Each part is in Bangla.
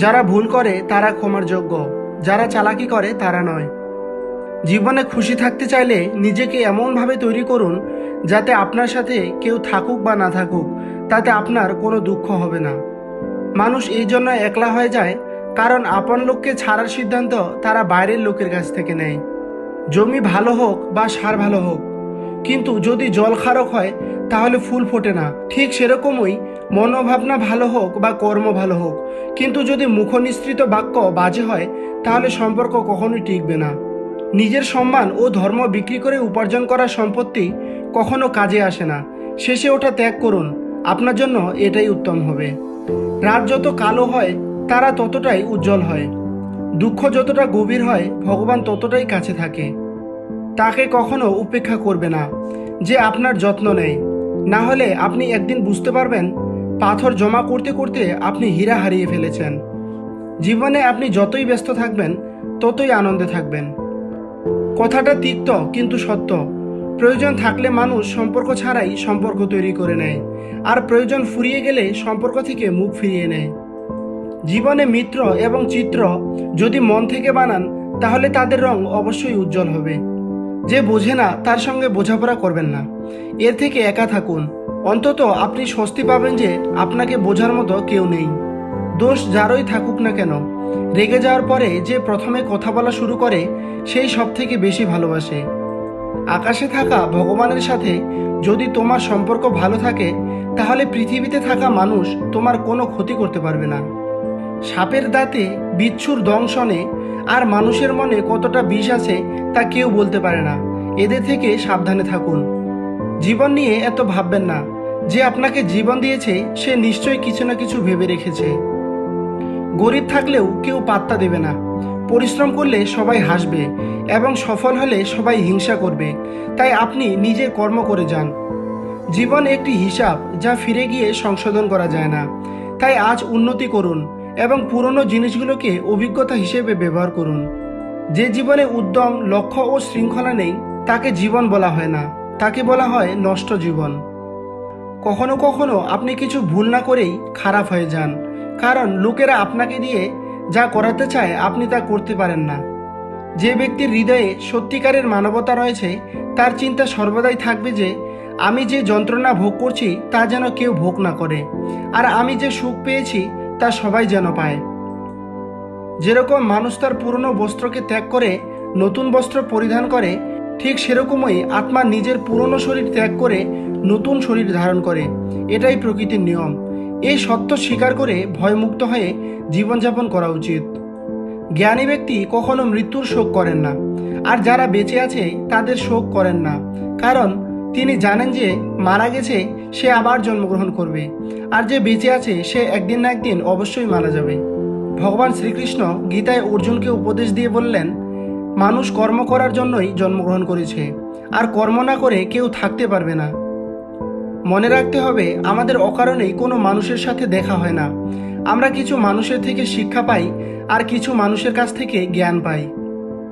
যারা ভুল করে, তারা ক্ষমার যোগ্য। যারা চালাকি করে, তারা নয়। জীবনে খুশি থাকতে চাইলে নিজেকে এমনভাবে তৈরি করুন, যাতে আপনার সাথে কেউ থাকুক বা না থাকুক, তাতে আপনার কোনো দুঃখ হবে না। মানুষ এই জন্য একলা হয়ে যায়, কারণ আপন লোককে ছাড়ার সিদ্ধান্ত তারা বাইরের লোকের কাছ থেকে নেয়। জমি ভালো হোক বা সার ভালো হোক, কিন্তু যদি জল খারক হয়, তাহলে ফুল ফোটে না। ঠিক সেরকমই মনোভাবনা ভালো হোক বা কর্ম ভালো হোক, কিন্তু যদি মুখনিসৃত বাক্য বাজে হয়, তাহলে সম্পর্ক কখনোই টিকবে না। নিজের সম্মান ও ধর্ম বিক্রি করে উপার্জন করা সম্পত্তি কখনো কাজে আসে না। শেষে ওটা ত্যাগ করুন। আপনার জন্য এটাই উত্তম হবে। রাত যত কালো হয়, তারা ততটাই উজ্জ্বল হয়। দুঃখ যতটা গভীর হয়, ভগবান ততটাই কাছে থাকে। তাকে কখনো উপেক্ষা করবে না যে আপনার যত্ন নেয়। না হলে আপনি একদিন বুঝতে পারবেন পাথর জমা করতে করতে আপনি হীরা হারিয়ে ফেলেছেন। জীবনে আপনি যতই ব্যস্ত থাকবেন, ততই আনন্দে থাকবেন। কথাটা তিক্ত কিন্তু সত্য। প্রয়োজন থাকলে মানুষ সম্পর্ক ছাড়াই সম্পর্ক তৈরি করে নেয়, আর প্রয়োজন ফুরিয়ে গেলে সম্পর্ক থেকে মুখ ফিরিয়ে নেয়। জীবনে মিত্র এবং চিত্র যদি মন থেকে বানান, তাহলে তাদের রং অবশ্যই উজ্জ্বল হবে। যে বোঝে না, তার সঙ্গে বোঝাপড়া করবেন না। এর থেকে একা থাকুন। অন্তত আপনি স্বস্তি পাবেন যে আপনাকে বোঝার মতো কেউ নেই। দোষ যারই থাকুক না কেন, রেগে যাওয়ার পরে যে প্রথমে কথা বলা শুরু করে, সেই সব থেকে বেশি ভালোবাসে। আকাশে থাকা ভগবানের সাথে যদি তোমার সম্পর্ক ভালো থাকে, তাহলে পৃথিবীতে থাকা মানুষ তোমার কোনো ক্ষতি করতে পারবে না। সাপের দাঁতে বিচ্ছুর দংশনে আর মানুষের মনে কতটা বিষ আছে তা কেউ বলতে পারে না। এদের থেকে সাবধানে থাকুন। জীবন নিয়ে এত ভাববেন না। যে আপনাকে জীবন দিয়েছে, সে নিশ্চয়ই কিছু না কিছু ভেবে রেখেছে। গরিব থাকলেও কেউ পাত্তা দেবে না। পরিশ্রম করলে সবাই হাসবে এবং সফল হলে সবাই হিংসা করবে। তাই আপনি নিজে কর্ম করে যান। জীবন একটি হিসাব যা ফিরে গিয়ে সংশোধন করা যায় না। তাই আজ উন্নতি করুন এবং পুরনো জিনিসগুলোকে অভিজ্ঞতা হিসেবে ব্যবহার করুন। যে জীবনে উদ্যম, লক্ষ্য ও শৃঙ্খলা নেই, তাকে জীবন বলা হয় না। তাকে বলা হয় নষ্ট জীবন। কখনো কখনো আপনি কিছু ভুল না করেই খারাপ হয়ে যান, কারণ লোকেরা আপনাকে দিয়ে যা করাতে চায় আপনি তা করতে পারেন না। যে ব্যক্তির হৃদয়ে সত্যিকারের মানবতা রয়েছে, তার চিন্তা সর্বদাই থাকবে যে, আমি যে যন্ত্রণা ভোগ করছি তা যেন কেউ ভোগ না করে, আর আমি যে সুখ পেয়েছি তা সবাই যেন পায়। যেরকম মানুষ তার পুরনো বস্ত্রকে ত্যাগ করে নতুন বস্ত্র পরিধান করে ঠিক সেরকমই আত্মা নিজের পুরনো শরীর ত্যাগ করে নতুন শরীর ধারণ করে। এটাই প্রকৃতির নিয়ম। এই সত্য স্বীকার করে ভয়মুক্ত হয়ে জীবনযাপন করা উচিত। জ্ঞানী ব্যক্তি কখনো মৃত্যুর শোক করেন না। আর যারা বেঁচে আছে, তাদের শোক করেন না। কারণ তিনি জানেন যে মারা গেছে, সে আবার জন্মগ্রহণ করবে। আর যে বেঁচে আছে, সে একদিন না একদিন অবশ্যই মারা যাবে। ভগবান শ্রীকৃষ্ণ গীতায় অর্জুনকে উপদেশ দিয়ে বললেন মানুষ কর্ম করার জন্যই জন্মগ্রহণ করেছে। আর কর্ম না করে কেউ থাকতে পারবে না। মনে রাখতে হবে, আমাদের অকারণেই কোনো মানুষের সাথে দেখা হয় না। আমরা কিছু মানুষের থেকে শিক্ষা পাই, আর কিছু মানুষের কাছ থেকে জ্ঞান পাই।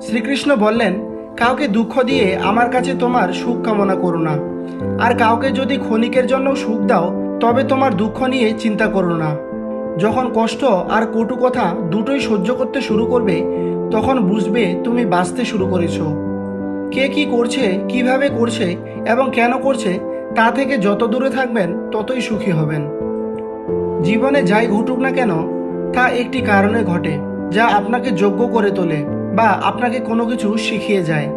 শ্রীকৃষ্ণ বললেন, কাউকে দুঃখ দিয়ে আমার কাছে তোমার সুখ কামনা করো না। আর কাউকে যদি ক্ষণিকের জন্য সুখ দাও, তবে তোমার দুঃখ নিয়ে চিন্তা করো না। যখন কষ্ট আর কটু কথা দুটোই সহ্য করতে শুরু করবে তখন বুঝবে তুমি বাঁচতে শুরু করেছ। কে কি করছে, কীভাবে করছে এবং কেন করছে, তা থেকে যত দূরে থাকবেন, ততই সুখী হবেন। জীবনে যাই ঘটুক না কেন, তা একটি কারণে ঘটে, যা আপনাকে যোগ্য করে তোলে বা আপনাকে কোনো কিছু শিখিয়ে যায়।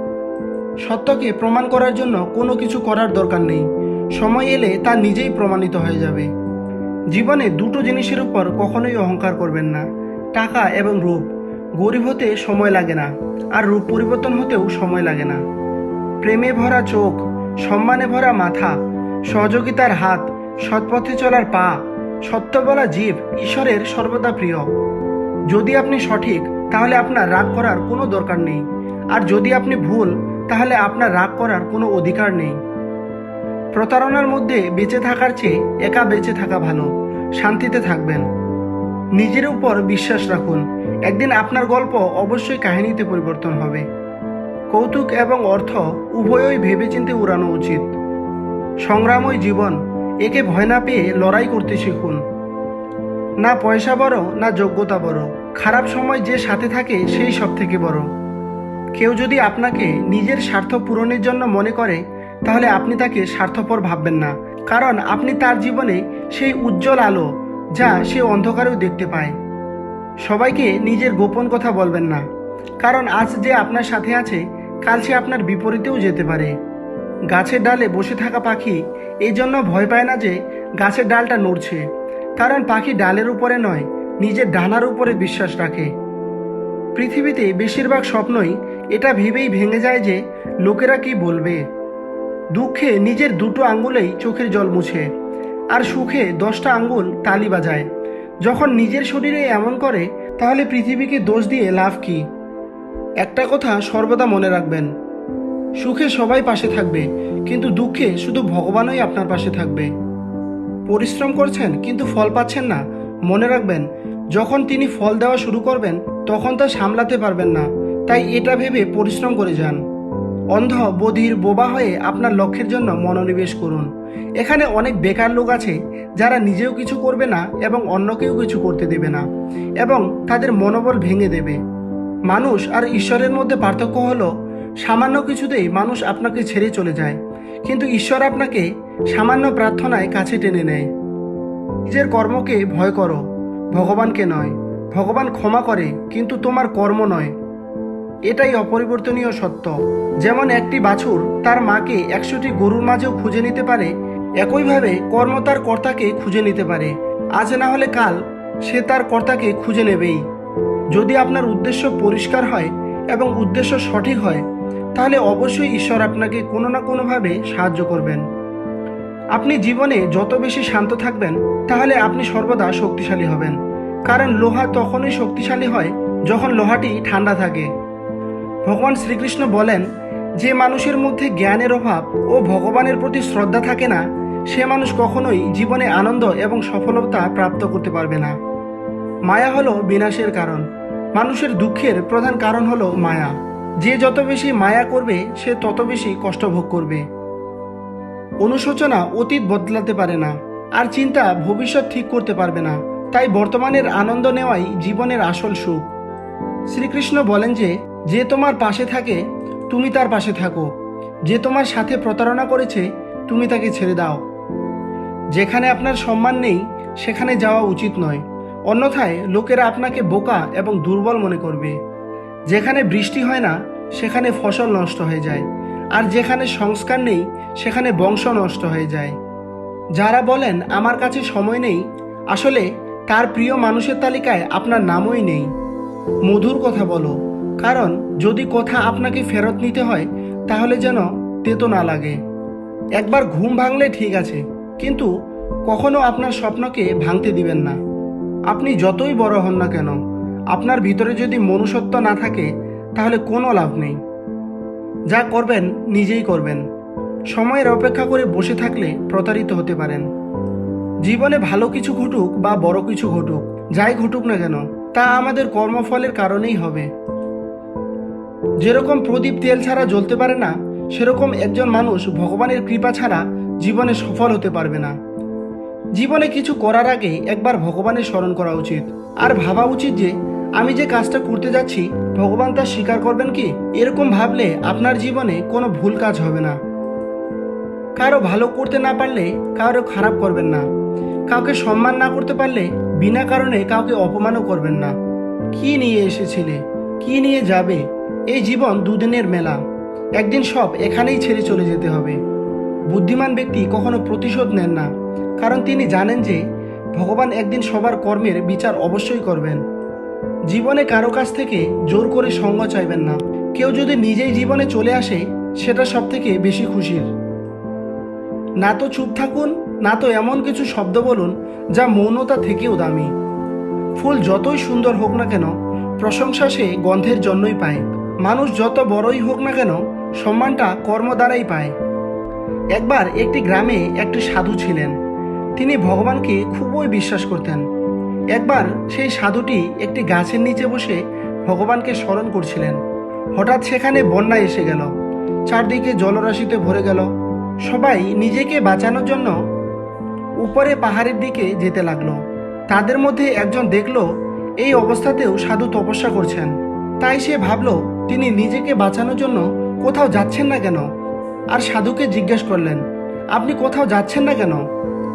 সত্যকে প্রমাণ করার জন্য কোনো কিছু করার দরকার নেই, সময় এলে তা নিজেই প্রমাণিত হয়ে যাবে। জীবনে দুটো জিনিসের উপর কখনোই অহংকার করবেন না, টাকা এবং রূপ। গরিব হতে সময় লাগে না, আর রূপ পরিবর্তন হতেও সময় লাগে না। প্রেমে ভরা চোখ, সম্মানে ভরা মাথা, সহযোগিতার হাত, সৎপথে চলার পা, সত্য বলা জীব ঈশ্বরের সর্বদা প্রিয়। যদি আপনি সঠিক, তাহলে আপনার রাগ করার কোনো দরকার নেই। আর যদি আপনি ভুল, তাহলে আপনার রাগ করার কোনো অধিকার নেই। প্রতারণার মধ্যে বেঁচে থাকার চেয়ে একা বেঁচে থাকা ভালো, শান্তিতে থাকবেন। নিজের উপর বিশ্বাস রাখুন। একদিন আপনার গল্প অবশ্যই কাহিনীতে পরিবর্তন হবে। কৌতুক এবং অর্থ উভয়ই ভেবেচিন্তে উড়ানো উচিত। সংগ্রামই জীবন, একে ভয় না পেয়ে লড়াই করতে শিখুন। না পয়সা বড়, না যোগ্যতা বড়। খারাপ সময় যে সাথে থাকে, সেই সব থেকে বড়। কেউ যদি আপনাকে নিজের স্বার্থ পূরণের জন্য মনে করে, তাহলে আপনি তাকে স্বার্থপর ভাববেন না। কারণ আপনি তার জীবনে সেই উজ্জ্বল আলো যা সে অন্ধকারেও দেখতে পায়। সবাইকে নিজের গোপন কথা বলবেন না, কারণ আজ যে আপনার সাথে আছে, কাল সে আপনার বিপরীতেও যেতে পারে। গাছের ডালে বসে থাকা পাখি এই জন্য ভয় পায় না যে গাছের ডালটা নড়ছে, কারণ পাখি ডালের উপরে নয়, নিজের ডানার উপরে বিশ্বাস রাখে। পৃথিবীতে বেশিরভাগ স্বপ্নই এটা ভেবেই ভেঙে যায় যে লোকেরা কি বলবে। দুঃখে নিজের দুটো আঙ্গুলেই চোখের জল মুছে। আর সুখে দশটা আঙ্গুল তালি বাজায়। যখন নিজের শরীরে এমন করে, তাহলে পৃথিবীকে দোষ দিয়ে লাভ কি? একটা কথা সর্বদা মনে রাখবেন। সুখে সবাই পাশে থাকবে, কিন্তু দুঃখে শুধু ভগবানই আপনার পাশে থাকবে। পরিশ্রম করছেন, কিন্তু ফল পাচ্ছেন না। মনে রাখবেন, যখন তিনি ফল দেওয়া শুরু করবেন, তখন তা সামলাতে পারবেন না। তাই এটা ভেবে পরিশ্রম করে যান। অন্ধ বধির বোবা হয়ে আপনার লক্ষ্যের জন্য মনোনিবেশ করুন। এখানে অনেক বেকার লোক আছে যারা নিজেও কিছু করবে না এবং অন্যকেও কিছু করতে দেবে না এবং তাদের মনোবল ভেঙে দেবে। মানুষ আর ঈশ্বরের মধ্যে পার্থক্য হলো, সামান্য কিছুতেই মানুষ আপনাকে ছেড়ে চলে যায়, কিন্তু ঈশ্বর আপনাকে সামান্য প্রার্থনায় কাছে টেনে নেয়। নিজের কর্মকে ভয় করো, ভগবানকে নয়। ভগবান ক্ষমা করে, কিন্তু তোমার কর্ম নয়। এটাই অপরিবর্তনীয় সত্য। যেমন একটি বাছুর তার মাকে একশোটি গরুর মাঝেও খুঁজে নিতে পারে, একইভাবে কর্ম তার কর্তাকে খুঁজে নিতে পারে। আজ না হলে কাল সে তার কর্তাকে খুঁজে নেবেই। যদি আপনার উদ্দেশ্য পরিষ্কার হয় এবং উদ্দেশ্য সঠিক হয়, তাহলে অবশ্যই ঈশ্বর আপনাকে কোনো না কোনোভাবে সাহায্য করবেন। আপনি জীবনে যত বেশি শান্ত থাকবেন, তাহলে আপনি সর্বদা শক্তিশালী হবেন। কারণ লোহা তখনই শক্তিশালী হয় যখন লোহাটি ঠান্ডা থাকে। ভগবান শ্রীকৃষ্ণ বলেন, যে মানুষের মধ্যে জ্ঞানের অভাব ও ভগবানের প্রতি শ্রদ্ধা থাকে না, সে মানুষ কখনোই জীবনে আনন্দ এবং সফলতা প্রাপ্ত করতে পারবে না। মায়া হলো বিনাশের কারণ। মানুষের দুঃখের প্রধান কারণ হলো মায়া। যে যত বেশি মায়া করবে, সে তত বেশি কষ্ট ভোগ করবে। অনুশোচনা অতীত বদলাতে পারে না, আর চিন্তা ভবিষ্যৎ ঠিক করতে পারবে না। তাই বর্তমানের আনন্দ নেওয়াই জীবনের আসল সুখ। শ্রীকৃষ্ণ বলেন যে যে তোমার পাশে থাকে, তুমি তার পাশে থাকো। যে তোমার সাথে প্রতারণা করেছে, তুমি তাকে ছেড়ে দাও। যেখানে আপনার সম্মান নেই, সেখানে যাওয়া উচিত নয়। অন্যথায় লোকেরা আপনাকে বোকা এবং দুর্বল মনে করবে। যেখানে বৃষ্টি হয় না, সেখানে ফসল নষ্ট হয়ে যায়। আর যেখানে সংস্কার নেই, সেখানে বংশ নষ্ট হয়ে যায়। যারা বলেন, আমার কাছে সময় নেই, আসলে তার প্রিয় মানুষের তালিকায় আপনার নামই নেই। মধুর কথা বলো। কারণ যদি কথা আপনাকে ফেরত নিতে হয়, তাহলে যেন তেতো না লাগে। একবার ঘুম ভাঙলে ঠিক আছে, কিন্তু কখনো আপনার স্বপ্নকে ভাঙতে দিবেন না। আপনি যতই বড় হন না কেন, আপনার ভিতরে যদি মনুষ্যত্ব না থাকে, তাহলে কোনো লাভ নেই। যা করবেন, নিজেই করবেন। সময়ের অপেক্ষা করে বসে থাকলে প্রতারিত হতে পারেন। জীবনে ভালো কিছু ঘটুক বা বড় কিছু ঘটুক, যাই ঘটুক না কেন, তা আমাদের কর্মফলের কারণেই হবে। যেরকম প্রদীপ তেল ছাড়া জ্বলতে পারে না, সেরকম একজন মানুষ ভগবানের কৃপা ছাড়া জীবনে সফল হতে পারবে না। জীবনে কিছু করার আগে একবার ভগবানের স্মরণ করা উচিত। আর ভাবা উচিত যে, আমি যে কাজটা করতে যাচ্ছি, ভগবান তা স্বীকার করবেন কি? এরকম ভাবলে আপনার জীবনে কোনো ভুল কাজ হবে না। কারও ভালো করতে না পারলে কারও খারাপ করবেন না। কাউকে সম্মান না করতে পারলে বিনা কারণে কাউকে অপমানও করবেন না। কি নিয়ে এসেছিলে? কি নিয়ে যাবে? এই জীবন দুদিনের মেলা। একদিন সব এখানেই ছেড়ে চলে যেতে হবে। বুদ্ধিমান ব্যক্তি কখনো প্রতিশোধ নেন না, কারণ তিনি জানেন যে ভগবান একদিন সবার কর্মের বিচার অবশ্যই করবেন। জীবনে কারও কাছ থেকে জোর করে সঙ্গ চাইবেন না। কেউ যদি নিজেই জীবনে চলে আসে, সেটা সব থেকে বেশি খুশির। না তো চুপ থাকুন, না তো এমন কিছু শব্দ বলুন যা মৌনতা থেকেও দামি। ফুল যতই সুন্দর হোক না কেন, প্রশংসা সে গন্ধের জন্যই পায়। মানুষ যত বড়ই হোক না কেন সম্মানটা কর্ম দ্বারাই পায়। একবার একটি গ্রামে একটি সাধু ছিলেন। তিনি ভগবানকে খুবই বিশ্বাস করতেন। একবার সেই সাধুটি একটি গাছের নিচে বসে ভগবানকে স্মরণ করছিলেন। হঠাৎ সেখানে বন্যা এসে গেল। চারদিকে জলরাশিতে ভরে গেল। সবাই নিজেকে বাঁচানোর জন্য উপরে পাহাড়ের দিকে যেতে লাগল। তাদের মধ্যে একজন দেখল, এই অবস্থাতেও সাধু তপস্যা করছেন। তাই সে ভাবলো তিনি নিজেকে বাঁচানোর জন্য কোথাও যাচ্ছেন না কেন? আর সাধুকে জিজ্ঞেস করলেন, আপনি কোথাও যাচ্ছেন না কেন?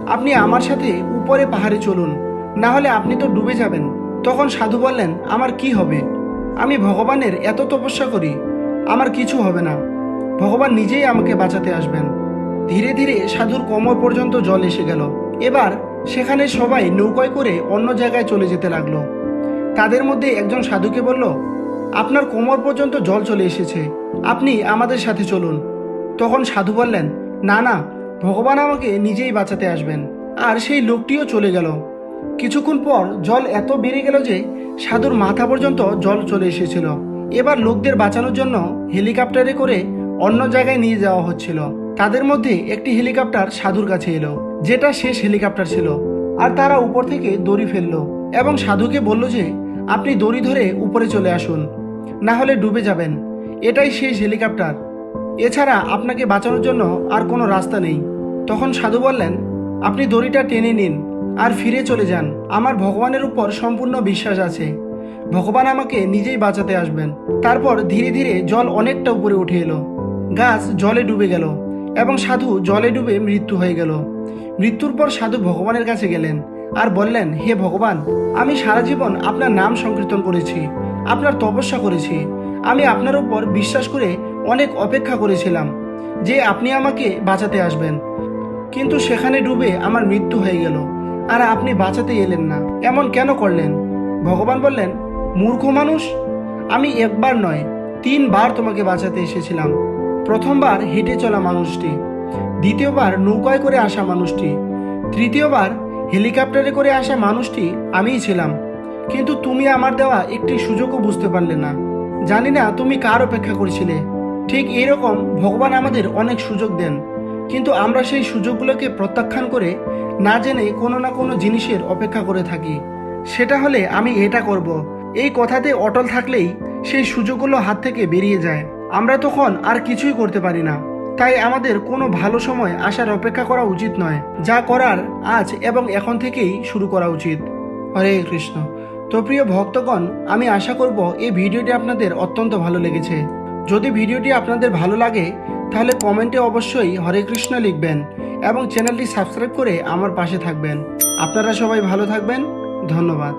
আপনি আমার সাথে উপরে পাহাড়ে চলুন, না হলে আপনি তো ডুবে যাবেন। তখন সাধু বললেন, আমার কি হবে? আমি ভগবানের এত তপস্যা করি, আমার কিছু হবে না। ভগবান নিজেই আমাকে বাঁচাতে আসবেন। ধীরে ধীরে সাধুর কোমর পর্যন্ত জল এসে গেল। এবার সেখানে সবাই নৌকায় করে অন্য জায়গায় চলে যেতে লাগল। তাদের মধ্যে একজন সাধুকে বলল আপনার কোমর পর্যন্ত জল চলে এসেছে। আপনি আমাদের সাথে চলুন। তখন সাধু বললেন, না না, ভগবান আমাকে নিজেই বাঁচাতে আসবেন। আর সেই লোকটিও চলে গেল। কিছুক্ষণ পর জল এত বেড়ে গেল যে সাধুর মাথা পর্যন্ত জল চলে এসেছিল। এবার লোকদের বাঁচানোর জন্য হেলিকপ্টারে করে অন্য জায়গায় নিয়ে যাওয়া হচ্ছিল। তাদের মধ্যে একটি হেলিকপ্টার সাধুর কাছে এলো, যেটা শেষ হেলিকপ্টার ছিল। আর তারা উপর থেকে দড়ি ফেলল এবং সাধুকে বলল যে, আপনি দড়ি ধরে উপরে চলে আসুন। না হলে ডুবে যাবেন। এটাই শেষ হেলিকপ্টার। এছাড়া আপনাকে বাঁচানোর জন্য আর কোনো রাস্তা নেই। তখন সাধু বললেন, আপনি দড়িটা টেনে নিন আর ফিরে চলে যান। আমার ভগবানের উপর সম্পূর্ণ বিশ্বাস আছে। ভগবান আমাকে নিজেই বাঁচাতে আসবেন। তারপর ধীরে ধীরে জল অনেকটা উপরে উঠে এলো। গাছ জলে ডুবে গেল এবং সাধু জলে ডুবে মৃত্যু হয়ে গেল। মৃত্যুর পর সাধু ভগবানের কাছে গেলেন আর বললেন, হে ভগবান, আমি সারা জীবন আপনার নাম সংকীর্তন করেছি। আপনার তপস্যা করেছি। আমি আপনার উপর বিশ্বাস করে অনেক অপেক্ষা করেছিলাম যে আপনি আমাকে বাঁচাতে আসবেন। কিন্তু সেখানে ডুবে আমার মৃত্যু হয়ে গেল, আর আপনি বাঁচাতে এলেন না। এমন কেন করলেন? ভগবান বললেন, মূর্খ মানুষ, আমি একবার নয়, তিনবার তোমাকে বাঁচাতে এসেছিলাম। প্রথমবার হেঁটে চলা মানুষটি, দ্বিতীয়বার নৌকায় করে আসা মানুষটি, তৃতীয়বার হেলিকপ্টারে করে আসা মানুষটি আমিই ছিলাম। কিন্তু তুমি আমার দেওয়া একটি সুযোগও বুঝতে পারলে না। জানি না তুমি কার অপেক্ষা করছিলে। ঠিক এইরকম ভগবান আমাদের অনেক সুযোগ দেন। কিন্তু আমরা সেই সুযোগগুলোকে প্রত্যাখ্যান করে না জেনে কোনো না কোনো জিনিসের অপেক্ষা করে থাকি। সেটা হলে আমি এটা করব। এই কথাতে অটল থাকলেই সেই সুযোগগুলো হাত থেকে বেরিয়ে যায়। আমরা তখন আর কিছুই করতে পারি না। তাই আমাদের কোনো ভালো সময় আসার অপেক্ষা করা উচিত নয়। যা করার আজ এবং এখন থেকেই শুরু করা উচিত। হরে কৃষ্ণ। তো প্রিয় ভক্তগণ, আমি আশা করব এই ভিডিওটি আপনাদের অত্যন্ত ভালো লেগেছে। যদি ভিডিওটি আপনাদের ভালো লাগে, তাহলে কমেন্টে অবশ্যই হরে কৃষ্ণ লিখবেন এবং চ্যানেলটি সাবস্ক্রাইব করে আমার পাশে থাকবেন। আপনারা সবাই ভালো থাকবেন। ধন্যবাদ।